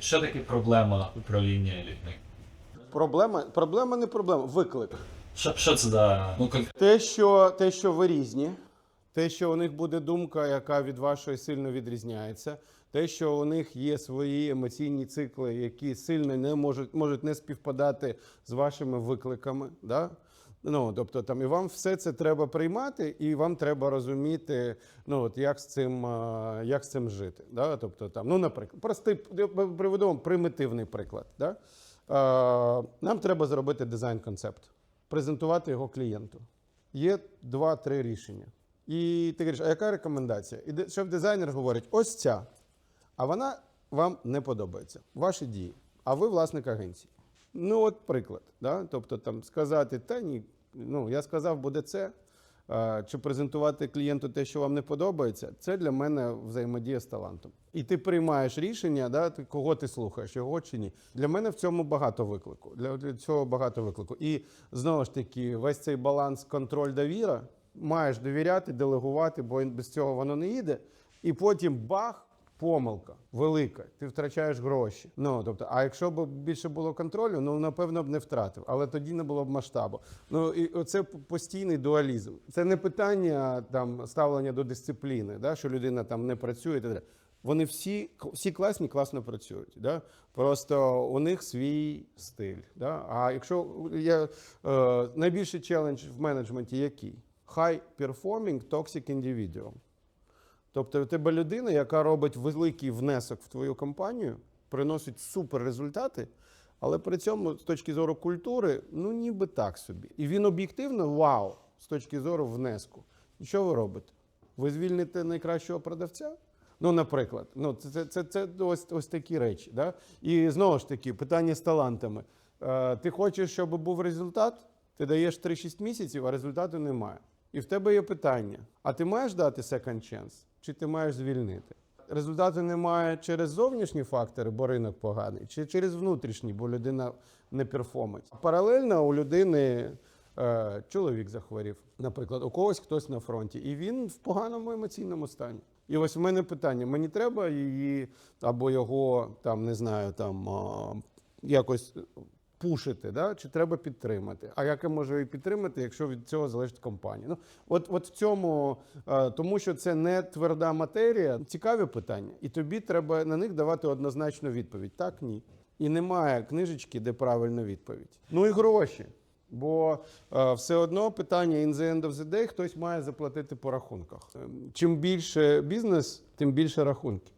Що таке проблема управління людьми? Проблема, проблема не проблема, виклик. Що, що це за ну, кон- Те, що, те, що ви різні, те, що у них буде думка, яка від вашої сильно відрізняється, те, що у них є свої емоційні цикли, які сильно не можуть, можуть не співпадати з вашими викликами. Да? Ну, тобто там і вам все це треба приймати, і вам треба розуміти, ну от як з цим, як з цим жити. Да? Тобто, там, ну, наприклад, простий приведу вам примітивний приклад. Да? Нам треба зробити дизайн-концепт, презентувати його клієнту. Є два-три рішення. І ти кажеш, а яка рекомендація? І шеф дизайнер говорить: ось ця. А вона вам не подобається. Ваші дії. А ви власник агенції. Ну, от приклад. Да? Тобто там сказати, та ні, ну я сказав, буде це. Чи презентувати клієнту те, що вам не подобається, це для мене взаємодія з талантом. І ти приймаєш рішення, да, кого ти слухаєш, його чи ні. Для мене в цьому багато виклику. Для, для цього багато виклику. І знову ж таки, весь цей баланс контроль довіра маєш довіряти, делегувати, бо без цього воно не їде. І потім бах, помилка велика, ти втрачаєш гроші. Ну тобто, а якщо б більше було контролю, ну напевно б не втратив, але тоді не було б масштабу. Ну і оце постійний дуалізм. Це не питання там ставлення до дисципліни, да, що людина там не працює. і так. Вони всі, всі класні, класно працюють. Да? Просто у них свій стиль. Да? А якщо я, е, найбільший челендж в менеджменті який? High performing toxic individual. Тобто у тебе людина, яка робить великий внесок в твою компанію, приносить супер результати, але при цьому з точки зору культури, ну ніби так собі. І він об'єктивно вау з точки зору внеску. І що ви робите? Ви звільните найкращого продавця? Ну, наприклад, ну це, це, це, це ось, ось такі речі. Да? І знову ж таки, питання з талантами. Е, ти хочеш, щоб був результат? Ти даєш 3-6 місяців, а результату немає. І в тебе є питання: а ти маєш дати second chance, чи ти маєш звільнити? Результату немає через зовнішні фактори, бо ринок поганий, чи через внутрішні, бо людина не перформить. Паралельно у людини е, чоловік захворів, наприклад, у когось хтось на фронті, і він в поганому емоційному стані. І ось в мене питання: мені треба її або його там не знаю, там якось пушити, да? чи треба підтримати. А як я можу її підтримати, якщо від цього залежить компанія? Ну, от, от в цьому, е, тому що це не тверда матерія, цікаві питання, і тобі треба на них давати однозначну відповідь: так, ні. І немає книжечки, де правильна відповідь. Ну і гроші. Бо е, все одно питання in the end of the day хтось має заплатити по рахунках. Чим більше бізнес, тим більше рахунки.